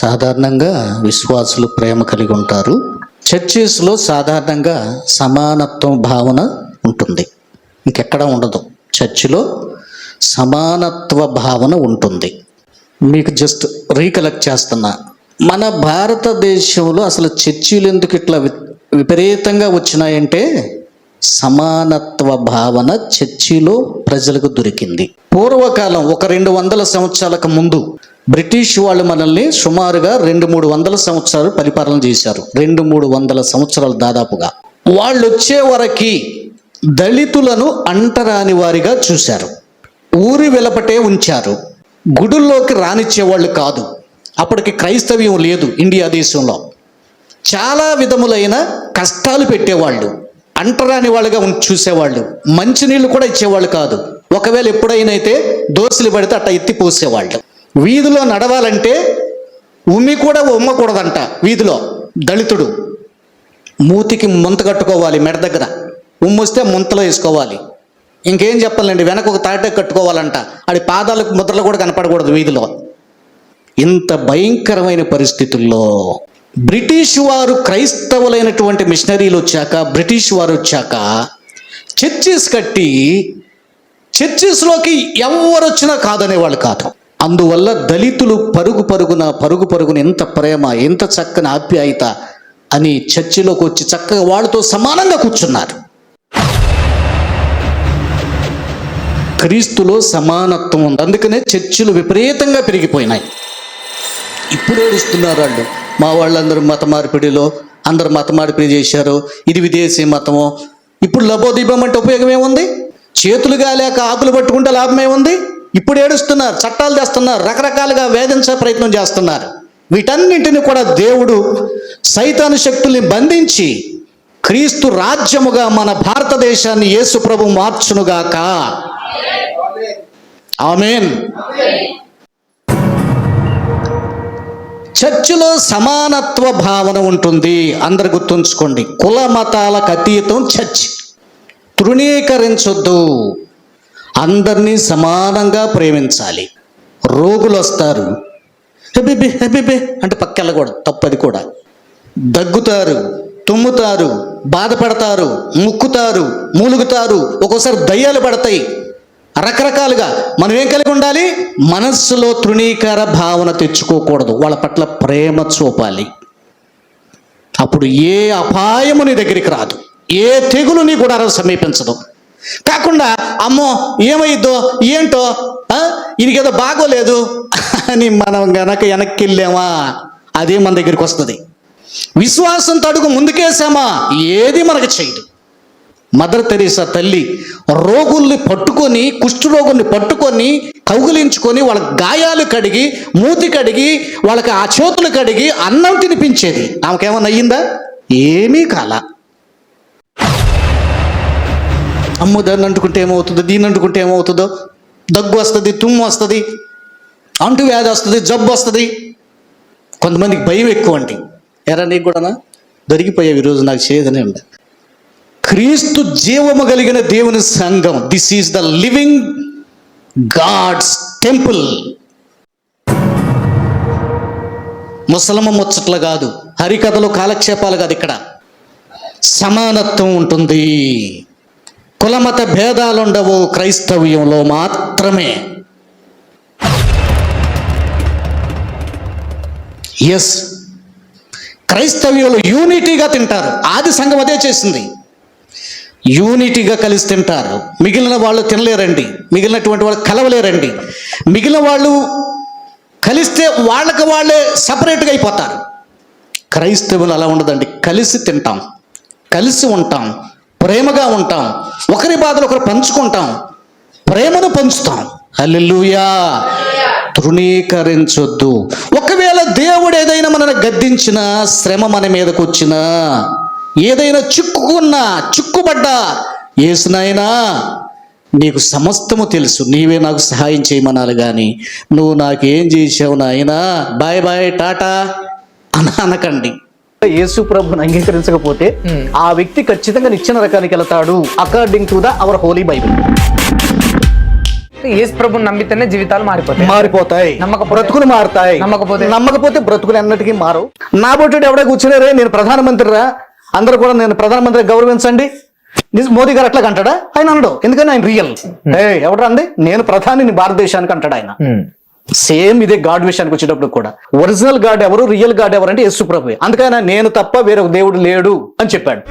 సాధారణంగా విశ్వాసులు ప్రేమ కలిగి ఉంటారు. చర్చెస్లో సాధారణంగా సమానత్వం భావన ఉంటుంది. ఇంకెక్కడ ఉండదు. చర్చిలో సమానత్వ భావన ఉంటుంది. మీకు జస్ట్ రీకలెక్ట్ చేస్తున్నా. మన భారతదేశంలో అసలు చర్చిలు ఎందుకు ఇట్లా విపరీతంగా వచ్చినాయంటే సమానత్వ భావన చర్చిలో ప్రజలకు దొరికింది. పూర్వకాలం ఒక రెండు వందల సంవత్సరాలకు ముందు బ్రిటిష్ వాళ్ళు మనల్ని సుమారుగా రెండు మూడు వందల సంవత్సరాలు పరిపాలన చేశారు. రెండు మూడు వందల సంవత్సరాలు దాదాపుగా. వాళ్ళు వచ్చే వరకి దళితులను అంటరాని వారిగా చూశారు. ఊరి వెలపటే ఉంచారు. గుడుల్లోకి రానిచ్చేవాళ్ళు కాదు. అప్పటికి క్రైస్తవ్యం లేదు ఇండియా దేశంలో. చాలా విధములైన కష్టాలు పెట్టేవాళ్ళు. అంటరాని వాళ్ళుగా చూసేవాళ్ళు. మంచినీళ్ళు కూడా ఇచ్చేవాళ్ళు కాదు. ఒకవేళ ఎప్పుడైనా అయితే దోశలు పడితే అట్ట ఎత్తి పోసేవాళ్ళు. వీధిలో నడవాలంటే ఉమ్మి కూడా ఉమ్మకూడదంట వీధిలో. దళితుడు. మూతికి ముంత కట్టుకోవాలి మెడ దగ్గర. ఉమ్మొస్తే ముంతలో వేసుకోవాలి. ఇంకేం చెప్పాలండి? వెనక ఒక తాటే కట్టుకోవాలంట. ఆడి పాదాలకు ముద్రలు కూడా కనపడకూడదు వీధిలో. ఇంత భయంకరమైన పరిస్థితుల్లో బ్రిటిష్ వారు క్రైస్తవులైనటువంటి మిషనరీలు వచ్చాక బ్రిటిష్ వారు వచ్చాక చర్చెస్ కట్టి చర్చెస్లోకి ఎవరు వచ్చినా కాదనేవాళ్ళు కాదు. అందువల్ల దళితులు పరుగు పరుగున పరుగు పరుగున ఎంత ప్రేమ ఎంత చక్కని ఆప్యాయత అని చర్చిలోకి వచ్చి చక్కగా వాళ్ళతో సమానంగా కూర్చున్నారు. క్రీస్తులో సమానత్వం ఉంది. అందుకనే చర్చిలు విపరీతంగా పెరిగిపోయినాయి. ఇప్పుడు ఏడుస్తున్నారు వాళ్ళు? మా వాళ్ళందరూ మత మార్పిడిలో అందరు మత మార్పిడి చేశారు. ఇది విదేశీ మతము. ఇప్పుడు లబోదీపం అంటే ఉపయోగం ఏముంది? చేతులు కాలేక ఆకులు పట్టుకుంటే లాభం ఏముంది? ఇప్పుడు ఏడుస్తున్నారు చట్టాలు తెస్తున్నారు రకరకాలుగా వేధించే ప్రయత్నం చేస్తున్నారు. వీటన్నింటిని కూడా దేవుడు సైతాను శక్తుల్ని బంధించి క్రీస్తు రాజ్యముగా మన భారతదేశాన్ని యేసు ప్రభు మార్చునుగాక. ఆమెన్. చర్చిలో సమానత్వ భావన ఉంటుంది. అందరు గుర్తుంచుకోండి. కుల మతాలకు అతీతం చర్చ్. తృణీకరించొద్దు. అందరినీ సమానంగా ప్రేమించాలి. రోగులు వస్తారు. హెబిబి హెబిబి అంటే పక్కెళ్ళకూడదు. తప్పది కూడా. దగ్గుతారు తుమ్ముతారు బాధపడతారు ముక్కుతారు మూలుగుతారు. ఒక్కోసారి దయ్యాలు పడతాయి. రకరకాలుగా మనం ఏం కలిగి ఉండాలి? మనస్సులో తృణీకర భావన తెచ్చుకోకూడదు. వాళ్ళ పట్ల ప్రేమ చూపాలి. అప్పుడు ఏ అపాయము నీ దగ్గరికి రాదు. ఏ తెగులు నీ కూడా సమీపించదు. కాకుండా అమ్మో ఏమైద్దో ఏంటో ఆ, ఈయనకేదో బాగోలేదు అని మనం గనక వెనక్కి వెళ్ళామా అదే మన దగ్గరికి వస్తుంది. విశ్వాసంతో అడుగు ముందుకేసామా? ఏది మనకు చేయదు. మదర్ తెరీసా తల్లి రోగుల్ని పట్టుకొని కుష్ఠరోగుల్ని పట్టుకొని కౌగులించుకొని వాళ్ళ గాయాలు కడిగి మూతి కడిగి వాళ్ళకి ఆ చేతులు కడిగి అన్నం తినిపించేది. ఆమెకేమన్నా అయ్యిందా? ఏమీ కాల. అమ్ము దాన్ని అంటుకుంటే ఏమవుతుందో దీన్ని అంటుకుంటే ఏమవుతుందో? దగ్గు వస్తుంది తుమ్ము వస్తుంది అంటు వ్యాధి వస్తుంది జబ్బు వస్తుంది. కొంతమందికి భయం ఎక్కువ అండి ఎరా నీకు కూడానా? దొరికిపోయావు ఈరోజు నాకు చేయదనే ఉండే క్రీస్తు జీవము కలిగిన దేవుని సంఘం. This is the living God's temple ముసలమ్మ ముచ్చట్లు కాదు. హరికథలు కాలక్షేపాలు కాదు ఇక్కడ. సమానత్వం ఉంటుంది. కులమత భేదాలు ఉండవు క్రైస్తవ్యంలో మాత్రమే. ఎస్ క్రైస్తవ్యంలో యూనిటీగా తింటారు. ఆది సంఘం అదే చేసింది. యూనిటీగా కలిసి తింటారు. మిగిలిన వాళ్ళు తినలేరండి. మిగిలినటువంటి వాళ్ళు కలవలేరండి. మిగిలిన వాళ్ళు కలిస్తే వాళ్ళకి వాళ్ళే సపరేట్గా అయిపోతారు. క్రైస్తవులు అలా ఉండదండి. కలిసి తింటాం. కలిసి ఉంటాం. ప్రేమగా ఉంటాం. ఒకరి బాధలు ఒకరు పంచుకుంటాం. ప్రేమను పంచుతాం. అల్లెలుయా తృణీకరించొద్దు. ఒకవేళ దేవుడు ఏదైనా మనల్ని గద్దించినా శ్రమ మన మీదకు వచ్చినా ఏదైనా చిక్కుకున్నా చిక్కుబడ్డా ఏసునైనా నీకు సమస్తము తెలుసు. నీవే నాకు సహాయం చేయమనాలి కానీ నువ్వు నాకేం చేసావు నాయనా? బాయ్ బాయ్ టాటా అని అనకండి. యేసు ప్రభుని అంగీకరించకపోతే ఆ వ్యక్తి ఖచ్చితంగా నిచ్చిన రకానికి వెళ్తాడు. According to the our holy Bible Yesu ప్రభుని నమ్మితేనే జీవితాలు మారిపోతాయి. మారిపోతాయి. నమ్మకపోతే- బ్రతుకులు మారుతాయి. నమ్మకపోతే? నమ్మకపోతే బ్రతుకులు ఎన్నటికీ మారు నా బొట్టుడు ఎవడే కూర్చున్నారే? నేను ప్రధానమంత్రిరా? అందరూ కూడా నేను ప్రధానమంత్రి గౌరవించండి. నిజ- మోదీ గారు అట్లా అంటాడా ఆయన అనడు. ఎందుకని? ఆయన రియల్ ఏ అండి నేను ప్రధానిని భారతదేశానికి అంటాడు ఆయన. సేమ్ ఇదే గాడ్ విషయానికి వచ్చేటప్పుడు కూడా. ఒరిజినల్ గాడ్ ఎవరు? రియల్ గాడ్ ఎవరు అంటే యేసు ప్రభు అందుకని నేను తప్ప వేరొక దేవుడు లేడు అని చెప్పాడు.